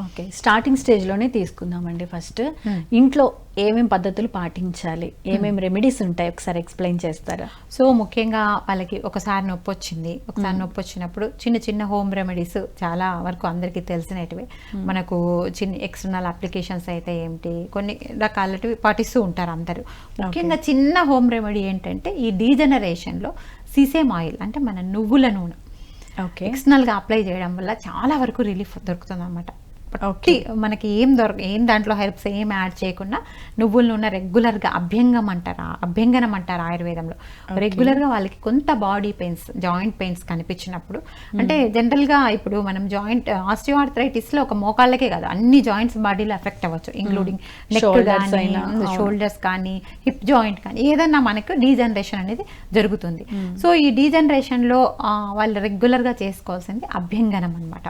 Okay starting స్టేజ్లోనే తీసుకుందామండి first Hmm. ఇంట్లో ఏమేం పద్ధతులు పాటించాలి? ఏమేం రెమెడీస్ ఉంటాయి? ఒకసారి ఎక్స్ప్లెయిన్ చేస్తారా? సో ముఖ్యంగా వాళ్ళకి ఒకసారి నొప్పి వచ్చింది. ఒకసారి నొప్పి వచ్చినప్పుడు చిన్న చిన్న హోమ్ రెమెడీస్ చాలా వరకు అందరికీ తెలిసినటివి. మనకు చిన్న ఎక్స్టర్నల్ అప్లికేషన్స్ అయితే ఏమిటి? కొన్ని రకాలటివి పాటిస్తూ ఉంటారు అందరూ. ముఖ్యంగా చిన్న హోమ్ రెమెడీ ఏంటంటే ఈ డీజనరేషన్లో సీసేమ్ ఆయిల్ అంటే మన నువ్వుల నూనె. ఓకే ఎక్స్టర్నల్గా అప్లై చేయడం వల్ల చాలా వరకు రిలీఫ్ దొరుకుతుంది అనమాట ఒట్టి మనకి ఏం దొరక ఏం దాంట్లో హెల్ప్స్ ఏం యాడ్ చేయకుండా నువ్వుల నూనె రెగ్యులర్గా అభ్యంగం అంటారు అభ్యంగనం అంటారు ఆయుర్వేదంలో. రెగ్యులర్గా వాళ్ళకి కొంత బాడీ పెయిన్స్ జాయింట్ పెయిన్స్ కనిపించినప్పుడు అంటే జనరల్గా ఇప్పుడు మనం జాయింట్ ఆస్టియోఆర్థరైటిస్లో ఒక మోకాళ్ళకే కాదు అన్ని జాయింట్స్ బాడీలో ఎఫెక్ట్ అవ్వచ్చు. ఇంక్లూడింగ్ నెక్ Shoulders కానీ. షోల్డర్స్ కానీ హిప్ జాయింట్ కానీ ఏదైనా మనకు డీజనరేషన్ అనేది జరుగుతుంది. సో ఈ డీజనరేషన్లో వాళ్ళు రెగ్యులర్గా చేసుకోవాల్సింది అభ్యంగనం అనమాట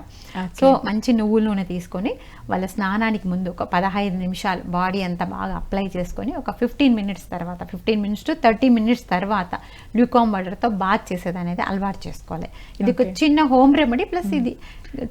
సో మంచి నువ్వుల నూనె తీసుకొని వాళ్ళ స్నానానికి ముందు ఒక పదహైదు నిమిషాలు బాడీ అంతా బాగా అప్లై చేసుకొని ఒక ఫిఫ్టీన్ మినిట్స్ తర్వాత fifteen minutes to thirty minutes తర్వాత ల్యూకామ్ వాటర్తో బాత్ చేసేది అనేది అలవాటు చేసుకోవాలి. ఇది ఒక చిన్న హోమ్ రెమెడీ ప్లస్ ఇది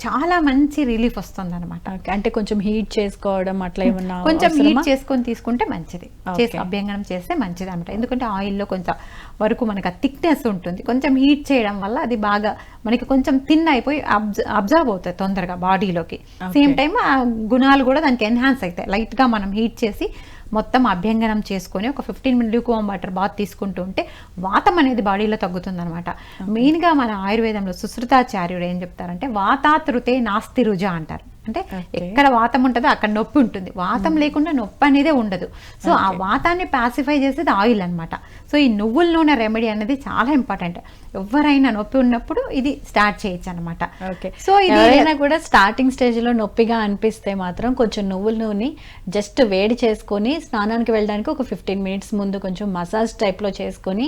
చాలా మంచి రిలీఫ్ వస్తుంది అనమాట అంటే కొంచెం హీట్ చేసుకోవడం అట్లా ఏమన్నా కొంచెం హీట్? చేసుకొని తీసుకుంటే మంచిది. చేసి. అభ్యంగనం చేస్తే మంచిది అనమాట ఎందుకంటే ఆయిల్లో కొంచెం వరకు మనకు ఆ థిక్నెస్ ఉంటుంది. కొంచెం హీట్ చేయడం వల్ల అది బాగా మనకి కొంచెం తిన్ అయిపోయి అబ్జర్వ్ అవుతాయి తొందరగా బాడీలోకి సేమ్ టైం ఆ గుణాలు కూడా దానికి ఎన్హాన్స్ అవుతాయి. లైట్గా మనం హీట్ చేసి మొత్తం అభ్యంగనం చేసుకొని ఒక fifteen minute lukewarm water bath తీసుకుంటూ ఉంటే వాతం అనేది బాడీలో తగ్గుతుంది అనమాట మెయిన్గా మన ఆయుర్వేదంలో సుశ్రుతాచార్యుడు ఏం చెప్తారంటే వాతాతృతే నాస్తి రుజ అంటారు. అంటే. ఎక్కడ వాతం ఉంటుందో అక్కడ నొప్పి ఉంటుంది. వాతం లేకుండా నొప్పి అనేదే ఉండదు. సో ఆ వాతాన్ని పాసిఫై చేసేది ఆయిల్ అన్నమాట. సో ఈ నువ్వుల నూనె రెమెడీ అనేది చాలా ఇంపార్టెంట్ ఎవరైనా నొప్పి ఉన్నప్పుడు ఇది స్టార్ట్ చేయొచ్చు అనమాట ఓకే. సో ఇది ఎవరైనా కూడా స్టార్టింగ్ స్టేజ్లో నొప్పిగా అనిపిస్తే మాత్రం కొంచెం నువ్వుల నూనె జస్ట్ వేడి చేసుకొని స్నానానికి వెళ్ళడానికి ఒక ఫిఫ్టీన్ మినిట్స్ ముందు కొంచెం మసాజ్ టైప్లో చేసుకొని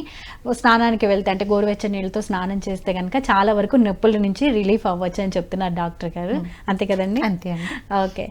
స్నానానికి వెళ్తే అంటే గోరువెచ్చని నీళ్ళతో స్నానం చేస్తే కనుక చాలా వరకు నొప్పుల నుంచి రిలీఫ్ అవ్వచ్చు అని చెప్తున్నారు డాక్టర్ గారు. అంతే కదండి? అంతే ఓకే.